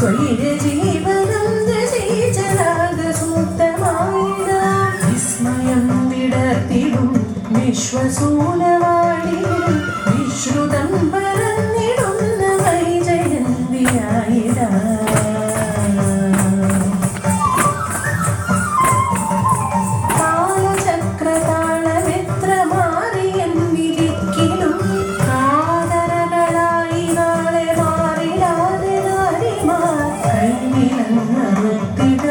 സ്വൈര ജീവനം ജയിച്ചരാഗസൂത്തമായിട വിസ്മയം വിടർത്തിടും വിശ്വസൂലം